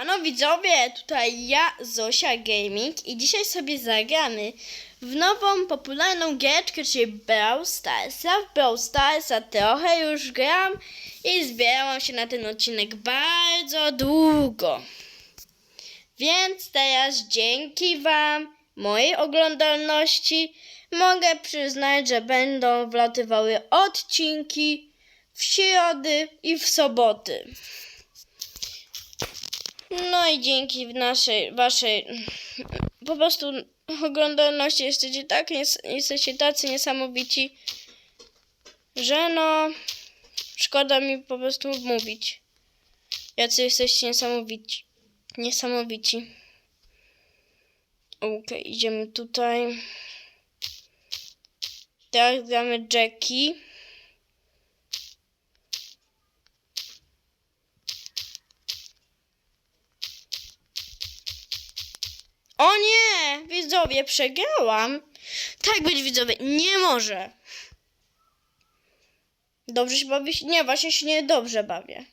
Mano widzowie, tutaj ja, Zosia Gaming i dzisiaj sobie zagramy w nową, popularną giereczkę, czyli Brawl Stars. Ja w Brawl Starsa trochę już gram i zbierałam się na ten odcinek bardzo długo. Więc teraz dzięki Wam, mojej oglądalności, mogę przyznać, że będą wlatywały odcinki w środy i w soboty. No i dzięki naszej, waszej po prostu oglądalności jesteście tak, nies- jesteście tacy niesamowici, że no szkoda mi po prostu mówić. Jacy jesteście niesamowici. Niesamowici. Okej, idziemy tutaj. Teraz gramy Jackie. O nie! Widzowie, przegrałam. Tak być widzowie, nie może. Dobrze się bawić? Nie, właśnie się nie dobrze bawię.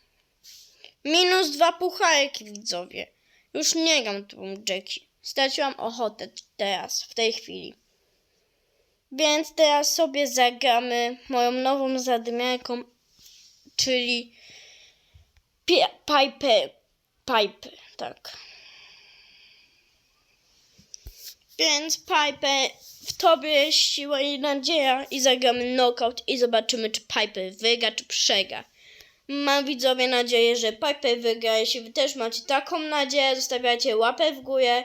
Minus dwa pucharki, widzowie. Już nie gram tą Jackie. Straciłam ochotę teraz, w tej chwili. Więc teraz sobie zagramy moją nową zadymiarką, czyli Piper. Piper, tak. Więc Piper, w tobie siła i nadzieja i zagramy knockout i zobaczymy, czy Piper wygra, czy przegra. Mam widzowie nadzieję, że Piper wygra. Jeśli wy też macie taką nadzieję, zostawiacie łapę w górę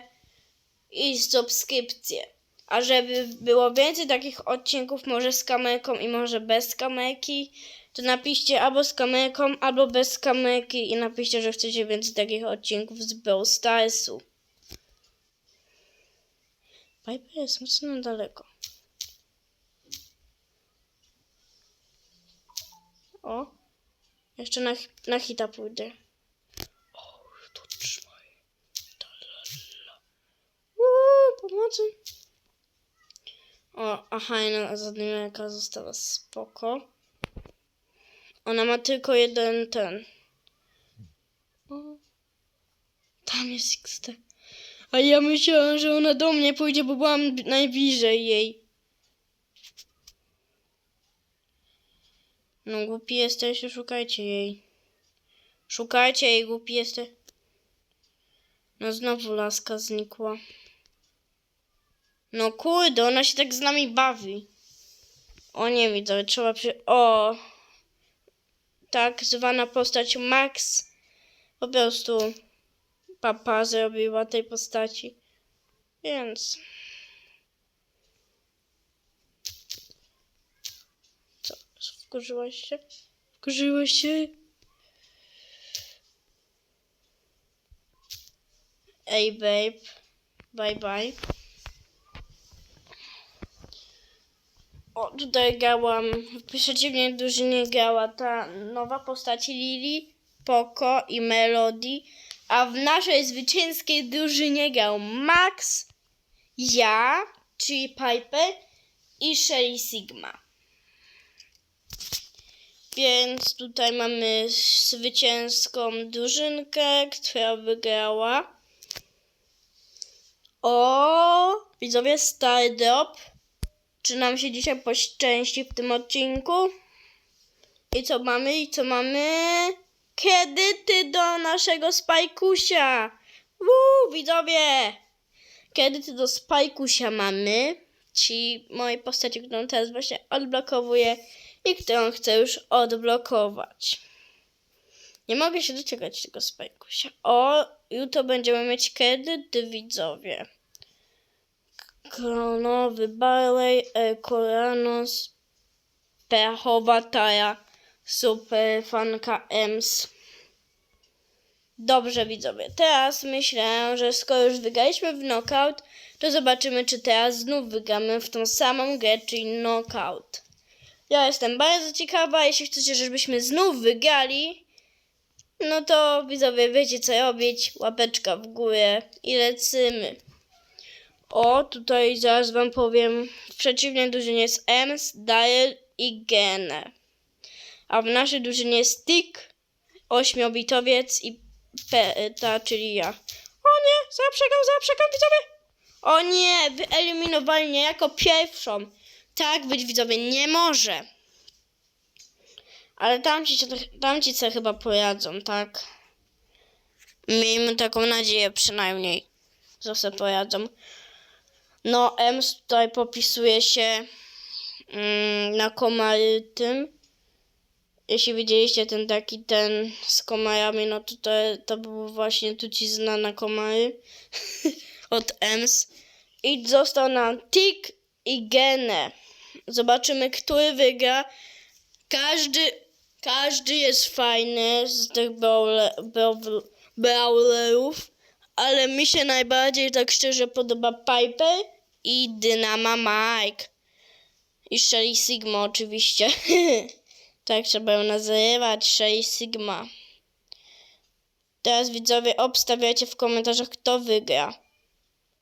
i subskrypcję. A żeby było więcej takich odcinków, może z kamerką i może bez kamerki, to napiszcie albo z kamerką, albo bez kamerki i napiszcie, że chcecie więcej takich odcinków z Brawl Starsu. Piper jest mocno daleko. O, jeszcze na, na hita pójdę. O, to trzymaj. Uuu, pomocy. O, aha, jedna zadymierka została spoko. Ona ma tylko jeden ten. O, tam jest XT. A ja myślałam, że ona do mnie pójdzie, bo byłam najbliżej jej. No głupi jesteś, to szukajcie jej. Szukajcie jej, głupi jesteś. No znowu laska znikła. No kurde, ona się tak z nami bawi. O nie widzę, trzeba przy... O! Tak zwana postać Max po prostu papa zrobiła tej postaci. Więc. Co? Wkurzyłaś się? Wkurzyłaś się? Ej, babe. Bye, bye. O, tutaj grałam, w przeciwnej drużynie grała ta nowa postać Lili, Poco i Melody, a w naszej zwycięskiej drużynie grał Max, ja, czyli Piper i Shelly Sigma. Więc tutaj mamy zwycięską drużynkę, która wygrała. O, widzowie, Star Drop. Czy nam się dzisiaj poszczęści w tym odcinku? I co mamy? I co mamy? Kredyty do naszego Spajkusia! Woo, widzowie! Kredyty do Spajkusia mamy. Ci mojej postaci, którą teraz właśnie odblokowuję i którą chcę już odblokować. Nie mogę się doczekać tego Spajkusia. O, jutro będziemy mieć kredyty, widzowie. Kronowy Barley, Koranos, Pechowa Tara, Super Fanka Ems. Dobrze widzowie, teraz myślę, że skoro już wygraliśmy w knockout, to zobaczymy, czy teraz znów wygramy w tą samą grę, czyli knockout. Ja jestem bardzo ciekawa, jeśli chcecie, żebyśmy znów wygrali, no to widzowie wiecie co robić, łapeczka w górę i lecimy. O, tutaj zaraz wam powiem. W przeciwnej drużynie jest Ems, Dyer i Gene. A w naszej drużynie jest Tick, ośmiobitowiec i pe, ta, czyli ja. O nie, zaprzekam, zaprzekam, widzowie. O nie, wyeliminowali mnie jako pierwszą. Tak być, widzowie, nie może. Ale tamci, tamci co chyba poradzą, tak? Miejmy taką nadzieję przynajmniej, że sobie poradzą. No, Ems tutaj popisuje się mm, na komary tym. Jeśli widzieliście ten taki, ten z komarami, no to to, to był właśnie trucizna na komary od Ems. I został nam Tik i Gene. Zobaczymy, który wygra. Każdy, każdy jest fajny z tych brawle- brawl- brawlerów, ale mi się najbardziej tak szczerze podoba Piper i Dynama Mike. I Shelly Sigma oczywiście. tak trzeba ją nazywać, Shelly Sigma. Teraz widzowie obstawiacie w komentarzach, kto wygra.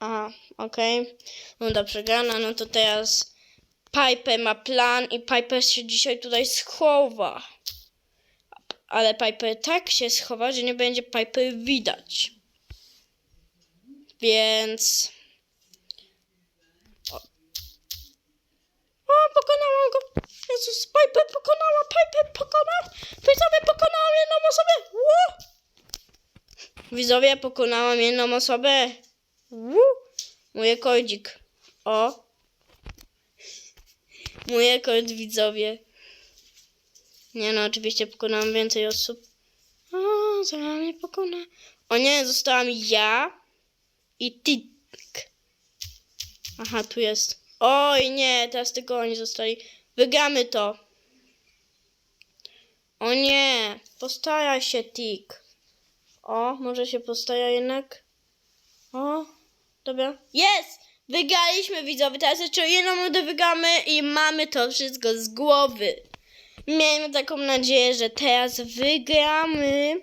Aha, okej. Runda przegrana, no to teraz Piper ma plan i Piper się dzisiaj tutaj schowa. Ale Piper tak się schowa, że nie będzie Piper widać. Więc... O, o pokonałam go! Jezus, Piper pokonała! Piper pokonała! Widzowie, pokonałam jedną osobę! Ło! Widzowie, pokonałam jedną osobę! Wu! Mój kodzik. O! Mój rekord, widzowie. Nie no, oczywiście pokonałam więcej osób. O, za mnie pokona. O nie, zostałam ja i Tik. Aha, tu jest. Oj nie, teraz tylko oni zostali. Wygramy to. O nie, postara się Tik. O, może się postara jednak. O, dobra. Jest! Wygraliśmy widzowie, teraz jeszcze jedną rundę wygramy i mamy to wszystko z głowy. Miejmy taką nadzieję, że teraz wygramy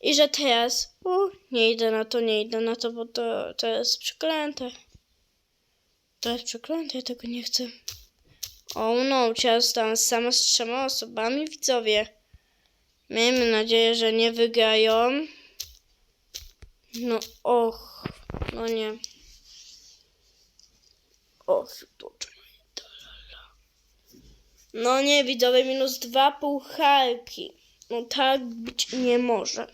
i że teraz... O, nie idę na to, nie idę na to, bo to, to jest przeklęte. To jest przeklęte, ja tego nie chcę. O no, teraz tam sama z trzema osobami, widzowie. Miejmy nadzieję, że nie wygrają. No och, no nie. Dobrze. No nie, widzowie, minus dwa pucharki. No tak być nie może.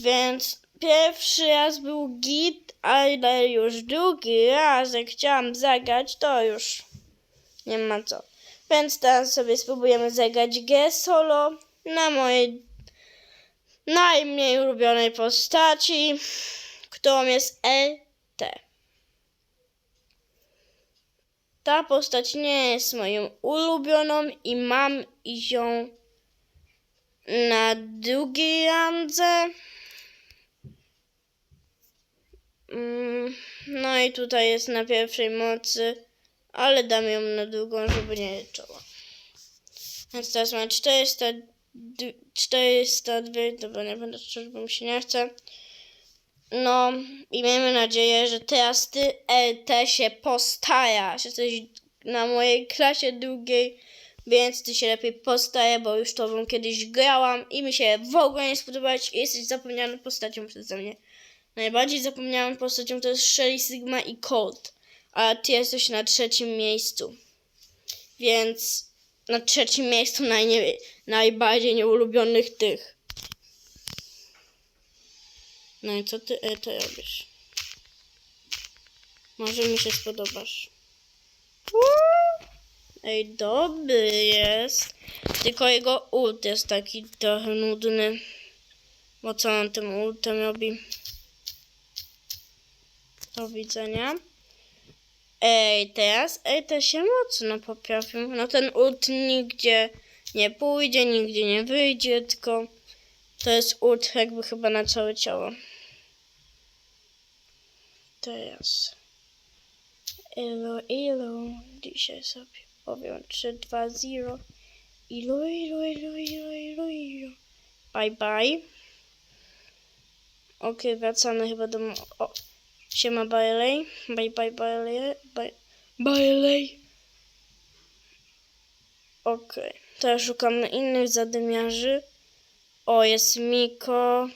Więc pierwszy raz był git, ale już drugi raz, jak chciałam zagrać, to już nie ma co. Więc teraz sobie spróbujemy zagrać G solo na mojej najmniej ulubionej postaci, którą jest LT. Ta postać nie jest moją ulubioną i mam ją na drugiej randze. Mm, No i tutaj jest na pierwszej mocy, ale dam ją na drugą, żeby nie leczała. Więc teraz mam 400, d- 402, dobra, nie będę szczerze, bo mi się nie chce. No i miejmy nadzieję, że teraz ty LT się postarasz. Jesteś na mojej klasie drugiej, więc ty się lepiej postaraj, bo już tobą kiedyś grałam i mi się w ogóle nie spodobać i jesteś zapomnianą postacią przeze mnie. Najbardziej zapomnianą postacią to jest Shelly Sigma i Colt, a ty jesteś na trzecim miejscu. Więc na trzecim miejscu najnie, najbardziej nieulubionych tych. No i co ty e, to robisz? Może mi się spodobasz. Ej, dobry jest. Tylko jego ult jest taki trochę nudny. Bo co on tym ultem robi? Do widzenia. Ej, teraz ej, to się mocno poprawił. No ten ult nigdzie nie pójdzie, nigdzie nie wyjdzie, tylko to jest ult jakby chyba na całe ciało. Teraz. Elo, elo. Dzisiaj sobie powiem 3, 2, 0. Ilo, ilo, ilo, ilo, ilo, ilo. Bye, bye. Okej, wracamy chyba do... O, Siema Bailey. Bye bye Bailey. Bye. Bailey. Okej. Okay. Teraz szukamy innych zadymiarzy. O, jest Miko.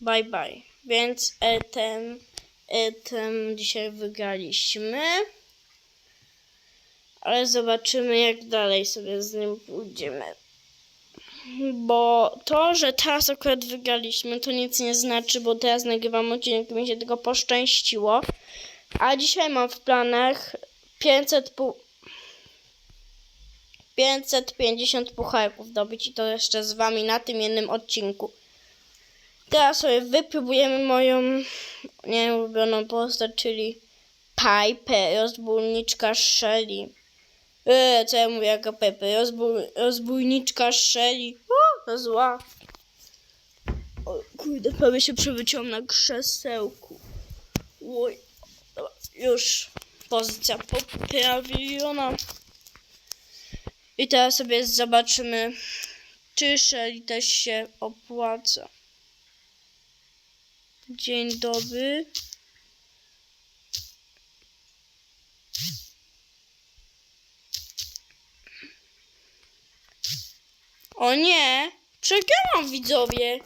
Bye bye. Więc etem, etem dzisiaj wygraliśmy. Ale zobaczymy jak dalej sobie z nim pójdziemy. Bo to, że teraz akurat wygraliśmy, to nic nie znaczy, bo teraz nagrywam odcinek, mi się tylko poszczęściło. A dzisiaj mam w planach 500 pu- 550 pucharków dobyć i to jeszcze z wami na tym jednym odcinku. Teraz sobie wypróbujemy moją nieulubioną postać, czyli Piper, rozbójniczka Shelly. Eee, co ja mówię jako Pepe? Rozbój, rozbójniczka Shelly. O, to zła. O, kurde, prawie się przewróciłam na krzesełku. Oj, już pozycja poprawiona. I teraz sobie zobaczymy, czy Shelly też się opłaca. Dzień dobry. O nie, przegrałam widzowie.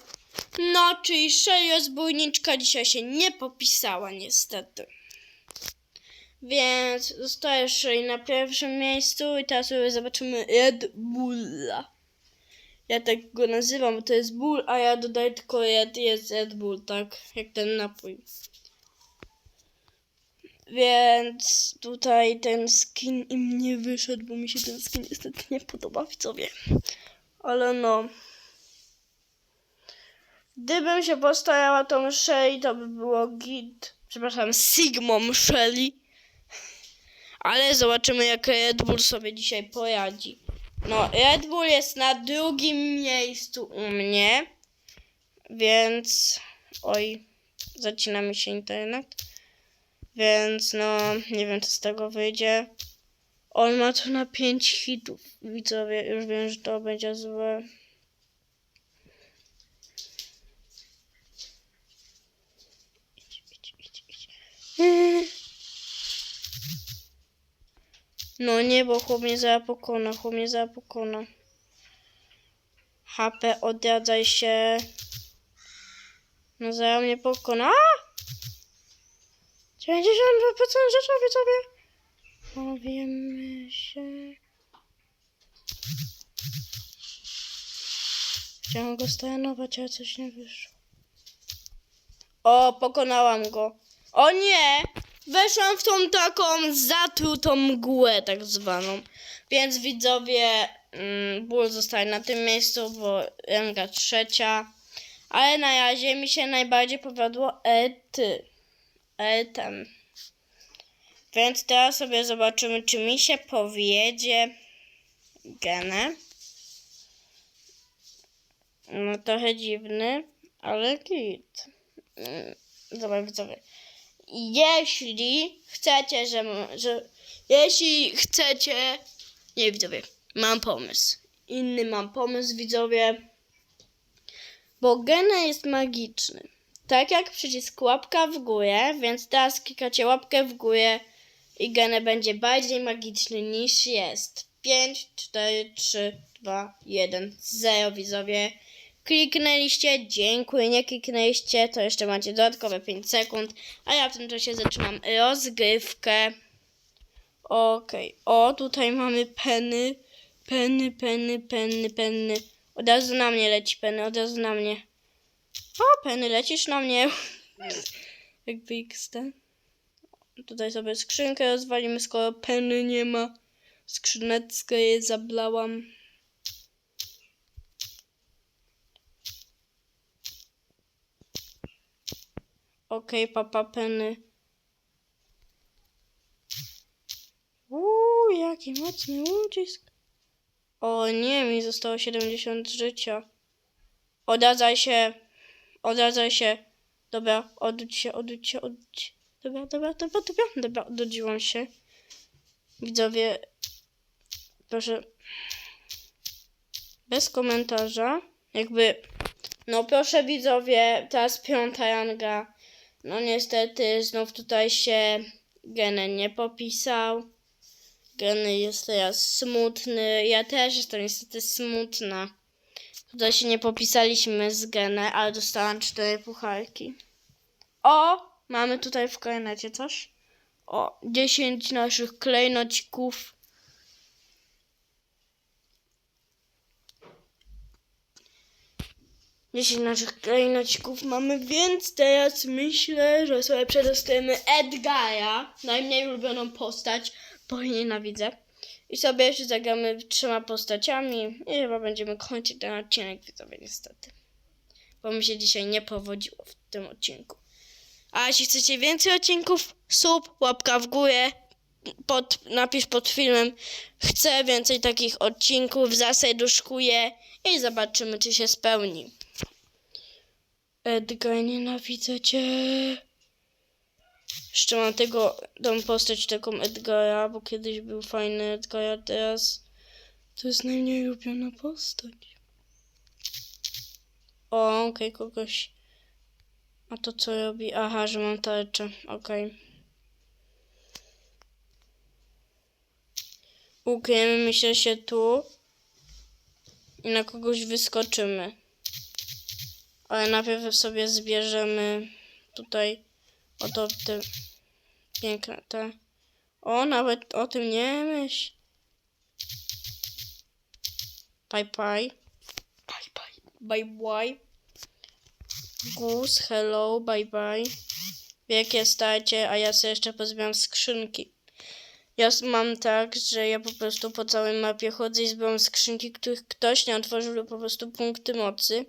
No, czyli Shelly rozbójniczka dzisiaj się nie popisała niestety. Więc zostaje Shelly na pierwszym miejscu i teraz sobie zobaczymy Red Bulla. Ja tak go nazywam, to jest Bull, a ja dodaję tylko Red, jest Red Bull, tak? Jak ten napój. Więc tutaj ten skin im nie wyszedł, bo mi się ten skin niestety nie podoba, widzowie. Ale no. Gdybym się postarała tą Shelly, to by było git. Przepraszam, Sigmą Shelly. Ale zobaczymy, jak Red Bull sobie dzisiaj poradzi. No, Red Bull jest na drugim miejscu u mnie. Więc. Oj, zacina mi się internet. Więc no, nie wiem, co z tego wyjdzie. On ma tu na 5 hitów. Widzowie, już wiem, że to będzie złe. No nie, bo chłop mnie pokona, chłop mnie pokona. HP, odradzaj się. No zaraz mnie pokona. A! 92% rzeczy, widzowie. Powiemy się. Chciałam go stanować, ale coś nie wyszło. O, pokonałam go. O nie! Weszłam w tą taką zatrutą mgłę, tak zwaną. Więc widzowie, mm, ból zostaje na tym miejscu, bo ranga trzecia. Ale na razie mi się najbardziej powiodło ety. Etem. Więc teraz sobie zobaczymy, czy mi się powiedzie genę. No trochę dziwny, ale git. Mm, Dobra, widzowie. Jeśli chcecie, że, że... Jeśli chcecie... Nie, widzowie. Mam pomysł. Inny mam pomysł, widzowie. Bo gena jest magiczny. Tak jak przycisk łapka w górę, więc teraz klikacie łapkę w górę i Gene będzie bardziej magiczny niż jest. 5, 4, 3, 2, 1, 0 widzowie. Kliknęliście, dziękuję, nie kliknęliście, to jeszcze macie dodatkowe 5 sekund, a ja w tym czasie zaczynam rozgrywkę. Okej, o tutaj mamy peny, peny, peny, peny, peny. Od razu na mnie leci peny, od razu na mnie. O, peny, lecisz na mnie. Jakby XD. Tutaj sobie skrzynkę rozwalimy, skoro peny nie ma. Skrzyneczkę jej zablałam. Okej, papa peny. Uuu, jaki mocny ucisk. O nie, mi zostało 70 życia. Odradzaj się. Odradzaj się. Dobra, odwróć się, odwróć się, odwróć się. Dobra, dobra, dobra, dobra, dobra, odrodziłam się. Widzowie, proszę, bez komentarza, jakby, no proszę widzowie, teraz piąta ranga, no niestety znów tutaj się Genen nie popisał. Geny jest teraz smutny, ja też jestem niestety smutna. Tutaj się nie popisaliśmy z Genę, ale dostałam cztery pucharki. O! Mamy tutaj w karnecie coś. O, 10 naszych klejnocików. Dziesięć naszych klejnocików mamy, więc teraz myślę, że sobie przedostajemy Edgara, najmniej ulubioną postać, bo jej nienawidzę. I sobie jeszcze zagramy trzema postaciami i chyba będziemy kończyć ten odcinek widzowie niestety. Bo mi się dzisiaj nie powodziło w tym odcinku. A jeśli chcecie więcej odcinków, sub, łapka w górę, pod, napisz pod filmem chcę więcej takich odcinków, zaserduszkuję i zobaczymy czy się spełni. Edgar, nienawidzę cię. Jeszcze mam tego, tą postać taką Edgara, bo kiedyś był fajny Edgar, a teraz to jest najmniej lubiona postać. O, okej, kogoś. A to co robi? Aha, że mam tarczę, okej. Ukryjemy myślę się tu i na kogoś wyskoczymy. Ale najpierw sobie zbierzemy tutaj oto te piękne te. O, nawet o tym nie myśl. Bye bye. Bye bye. Bye bye. Goose, hello, bye bye. Wielkie starcie, a ja sobie jeszcze pozbieram skrzynki. Ja mam tak, że ja po prostu po całej mapie chodzę i zbieram skrzynki, których ktoś nie otworzył lub po prostu punkty mocy.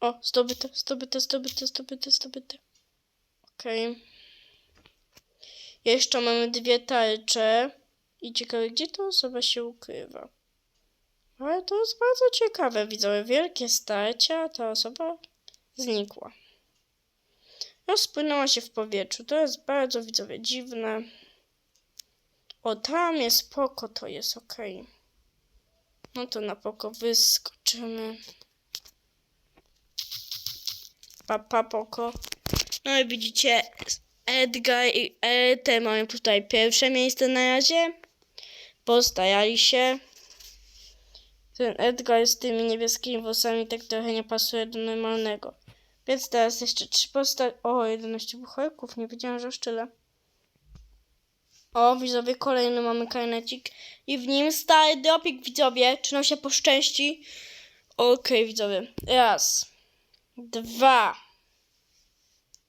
O, zdobyte, zdobyte, zdobyte, zdobyte, zdobyte. Okej. Jeszcze mamy dwie tarcze. I ciekawe, gdzie ta osoba się ukrywa. Ale to jest bardzo ciekawe. Widzowie, wielkie starcie, a ta osoba znikła. Rozpłynęła się w powietrzu. To jest bardzo, widzowie, dziwne. O, tam jest poko, to jest okej. No to na poko wyskoczymy. Papa poko. No i widzicie, Edgar i Erte mają tutaj pierwsze miejsce na razie. Postarali się. Ten Edgar z tymi niebieskimi włosami tak trochę nie pasuje do normalnego. Więc teraz jeszcze trzy postaci. O, 11 bucholków. Nie wiedziałam, że aż tyle. O, widzowie, kolejny mamy karnecik. I w nim stary dropik, widzowie. Czy nam się poszczęści? Okej, widzowie. Raz. Dwa.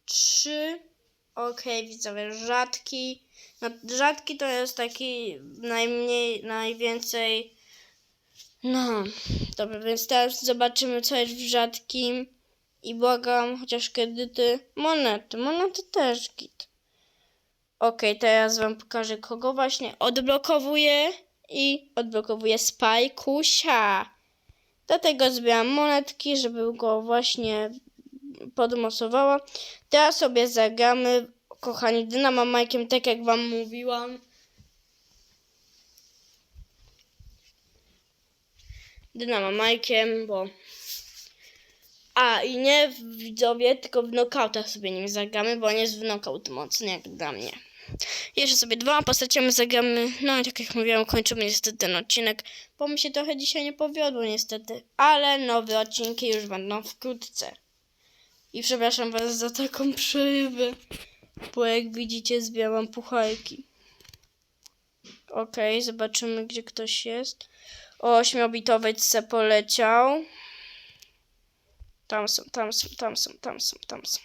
Trzy. Okej, widzowie, rzadki. No, rzadki to jest taki najmniej, najwięcej. No, dobra, więc teraz zobaczymy, co jest w rzadkim. I błagam, chociaż kredyty, monety, monety też git. Okej, teraz wam pokażę, kogo właśnie odblokowuję i odblokowuję Spajkusia. Dlatego zbieram monetki, żeby go właśnie podmocowała. Teraz sobie zagramy, kochani, Dynamo Majkiem, tak jak wam mówiłam. Dynamo Majkiem, bo... A, i nie w widzowie, tylko w knockoutach sobie nim zagramy, bo on jest w knockout mocny, jak dla mnie. Jeszcze sobie dwoma postaciami zagramy. No i tak jak mówiłam, kończymy niestety ten odcinek, bo mi się trochę dzisiaj nie powiodło niestety. Ale nowe odcinki już będą wkrótce. I przepraszam was za taką przerwę, bo jak widzicie zbieram pucharki. Okej, zobaczymy gdzie ktoś jest. O, ośmiobitowiec se poleciał. Tam są, tam są, tam są, tam są, tam są.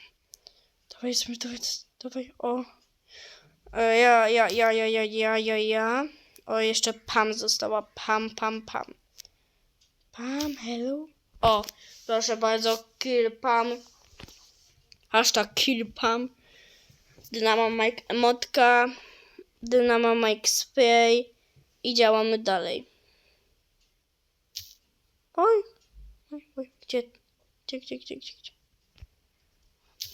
Dawaj, ośmiobitowiec, dawaj, o. E, Ja, ja, ja, ja, ja, ja, ja, ja. O, jeszcze Pam została. Pam, Pam, Pam. Pam, hello. O, proszę bardzo, kill Pam. Hashtag kill Pam. Dynamo Mike emotka. Dynamo Mike spray. I działamy dalej. Oj. Oj, oj, gdzie, gdzie, gdzie, gdzie, gdzie, gdzie?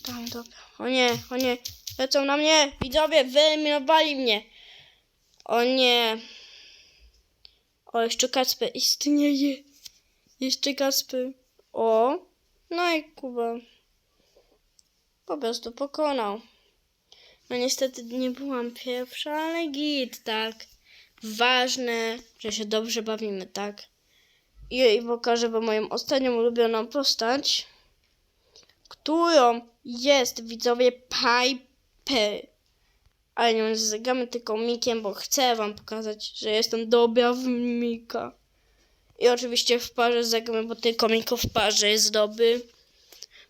Tam, dobra. O nie, o nie. Lecą na mnie. Widzowie, wyeliminowali mnie. O nie. O, jeszcze Kacper istnieje. Jeszcze Kacper. O. No i Kuba. Po prostu pokonał. No niestety nie byłam pierwsza, ale git, tak. ważne, że się dobrze bawimy, tak? I, pokażę wam moją ostatnią ulubioną postać, którą jest widzowie Piper. Ale nie nazywamy tylko Mikiem, bo chcę wam pokazać, że jestem dobra w Mika. I oczywiście w parze zagramy, bo tylko Miko w parze jest dobry.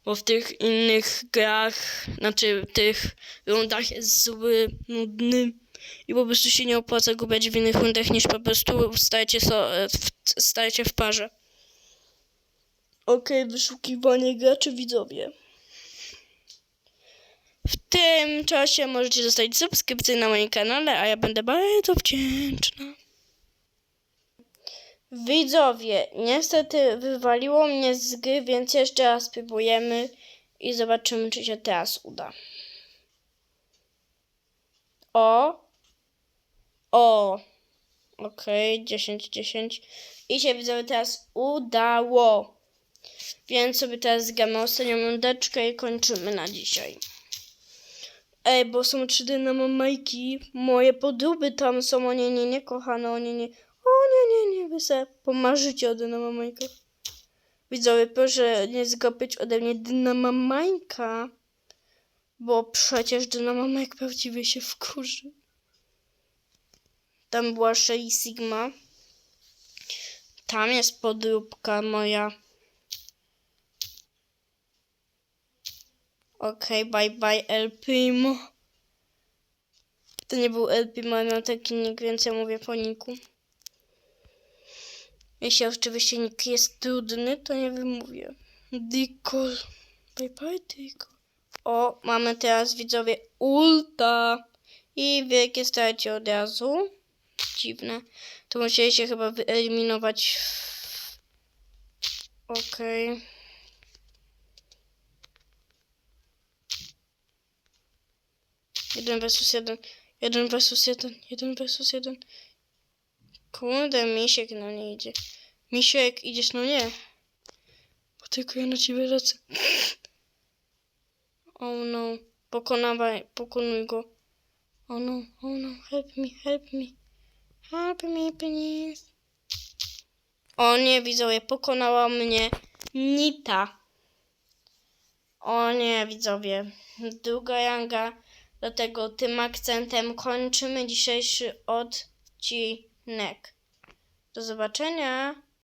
Bo w tych innych grach, znaczy w tych rundach jest zły, nudny. I po prostu się nie opłaca go brać w innych rundach niż po prostu stajecie, so, w, stajecie w parze. Okej, wyszukiwanie graczy widzowie. W tym czasie możecie zostawić subskrypcję na moim kanale, a ja będę bardzo wdzięczna. Widzowie, niestety wywaliło mnie z gry, więc jeszcze raz spróbujemy i zobaczymy, czy się teraz uda. O. O. Okej, 10, 10. I się widzowie teraz udało. Więc sobie teraz zgamy ostatnią rundeczkę i kończymy na dzisiaj. Ej, bo są 3D na mamajki. Moje podróby tam są. O nie, nie, nie, kochane, o nie, nie. O nie, nie, nie, wy se pomarzycie o dynamamajkach. Widzowie, proszę nie zgapić ode mnie dynamamajka. Bo przecież dynamamajk prawdziwie się wkurzy. Tam była Shelly Sigma. Tam jest podróbka moja. Okej, bye bye El Primo. To nie był El Primo, miał taki nick, więc ja mówię po niku. Jeśli oczywiście nick jest trudny, to nie wymówię. Diko. Bye bye, Diko. O, mamy teraz widzowie ulta. I wielkie starcie od razu. Dziwne. To musieli się chyba wyeliminować. Okej. Jeden versus jeden. Jeden versus jeden. Jeden versus jeden. Kurde, misiek na mnie idzie. Misiek, idziesz na mnie. Bo tylko ja na ciebie lecę. Oh no. Pokonawaj, pokonuj go. Oh no, oh no, help me, help me. Help me, please. O nie, widzowie, pokonała mnie Nita. O nie, widzowie. Druga Yanga. Dlatego tym akcentem kończymy dzisiejszy odcinek. Do zobaczenia.